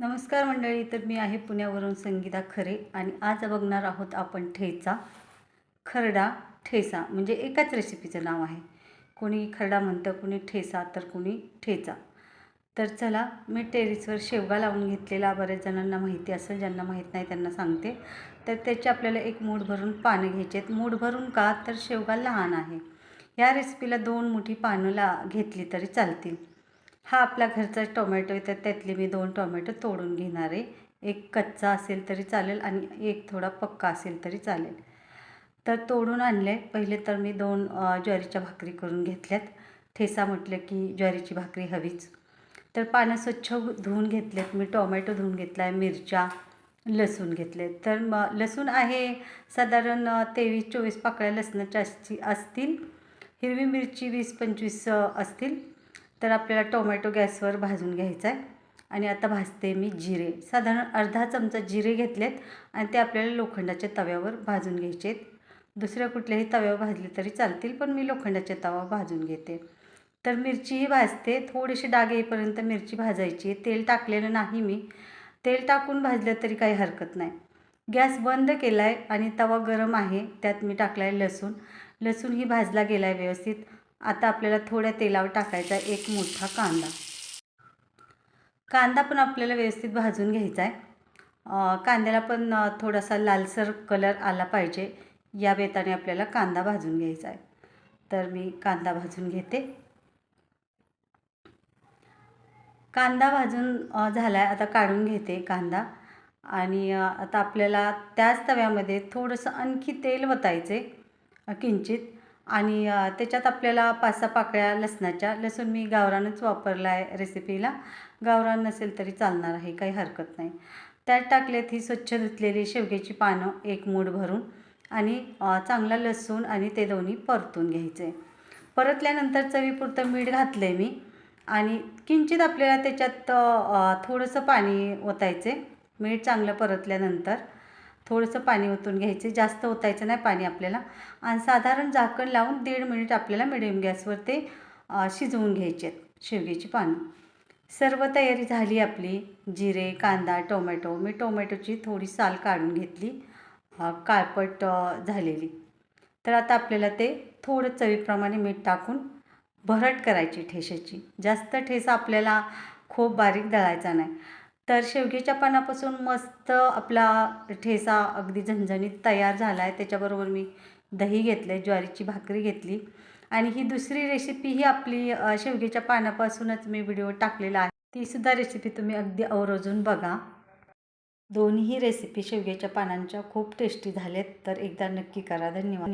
नमस्कार मंडळी तर मी आहे पुण्यावरून संगीता खरे आणि आज बघणार आहोत आपण ठेचा खरडा ठेचा म्हणजे एकाच रेसिपीचं नाव आहे. कोणी खरडा म्हणतं कोणी ठेचा तर कोणी ठेचा. तर चला मी टेरिसवर शेवगा लावून घेतलेला बऱ्याच जणांना माहिती असेल ज्यांना माहीत नाही त्यांना सांगते. तर त्याचे आपल्याला एक मूठ भरून पानं घ्यायचे आहेत. मूठ भरून का? तर शेवगा लहान आहे. या रेसिपीला दोन मोठी पानं ला घेतली तरी चालतील. हा आपला घरचा टोमॅटो आहे तर त्यातले मी दोन टोमॅटो तोडून घेणार आहे. एक कच्चा असेल तरी चालेल आणि एक थोडा पक्का असेल तरी चालेल. तर तोडून आणले पहिले तर मी दोन ज्वारीच्या भाकरी करून घेतल्यात. ठेसा म्हटलं की ज्वारीची भाकरी हवीच. तर पानं स्वच्छ धुवून घेतलेत. मी टोमॅटो धुवून घेतला आहे मिरच्या लसूण घेतले तर म लसूण आहे साधारण तेवीस चोवीस पाकळ्या लसणाच्या असची असतील. हिरवी मिरची वीस पंचवीस असतील. तर आपल्याला टोमॅटो गॅसवर भाजून घ्यायचा आहे. आणि आता भाजते मी जिरे. साधारण अर्धा चमचा जिरे घेतलेत आणि ते आपल्याला लोखंडाच्या तव्यावर भाजून घ्यायचे आहेत. दुसऱ्या कुठल्याही तव्यावर भाजले तरी चालतील पण मी लोखंडाच्या तवा भाजून घेते. तर मिरचीही भाजते. थोडीशी डाग येईपर्यंत मिरची भाजायची तेल टाकलेलं नाही मी. तेल टाकून भाजलं तरी काही हरकत नाही. गॅस बंद केला आहे आणि तवा गरम आहे. त्यात मी टाकला आहे लसूण लसूणही भाजला गेला आहे व्यवस्थित. आता आपल्याला थोड्या तेलावर टाकायचा आहे एक मोठा कांदा. कांदा पण आपल्याला व्यवस्थित भाजून घ्यायचा आहे. कांद्याला पण थोडासा लालसर कलर आला पाहिजे. या बेताने आपल्याला कांदा भाजून घ्यायचा आहे. तर मी कांदा भाजून घेते. कांदा भाजून झाला आहे आता काढून घेते कांदा. आणि आता आपल्याला त्याच तव्यामध्ये थोडंसं आणखी तेल वतायचे आहे किंचित. आणि त्याच्यात आपल्याला पाच सहा पाकळ्या लसणाच्या लसूण मी गावरानच वापरला आहे रेसिपीला. गावरान नसेल तरी चालणार आहे काही हरकत नाही. त्यात टाकलेत ही स्वच्छ धुतलेली शेवग्याची पानं एक मूठ भरून आणि चांगला लसूण आणि ते दोन्ही परतून घ्यायचे. परतल्यानंतर चवीपुरतं मीठ घातलं आहे मी आणि किंचित आपल्याला त्याच्यात थोडंसं पाणी ओतायचे मीठ चांगलं परतल्यानंतर थोडंसं पाणी ओतून घ्यायचे जास्त ओतायचं नाही पाणी आपल्याला. आणि साधारण झाकण लावून दीड मिनिट आपल्याला मिडियम गॅसवर ते शिजवून घ्यायचे आहेत शेवग्याची पानं. सर्व तयारी झाली आपली जिरे कांदा टोमॅटो. मी टोमॅटोची थोडी साल काढून घेतली काळपट झालेली. तर आता आपल्याला ते थोडं चवीप्रमाणे मीठ टाकून भरट करायची ठेशाची जास्त ठेसा आपल्याला खूप बारीक दळायचा नाही. तर शेवग्याच्या पानापासून मस्त आपला ठेसा अगदी झणझणीत तयार झाला आहे त्याच्याबरोबर मी दही घेतलं आहे ज्वारीची भाकरी घेतली. आणि ही दुसरी रेसिपी ही आपली शेवग्याच्या पानापासूनच मी व्हिडिओ टाकलेला आहे. तीसुद्धा रेसिपी तुम्ही अगदी अवरोजून बघा. दोन्ही रेसिपी शेवग्याच्या पानांच्या खूप टेस्टी झाल्यात तर एकदा नक्की करा. धन्यवाद.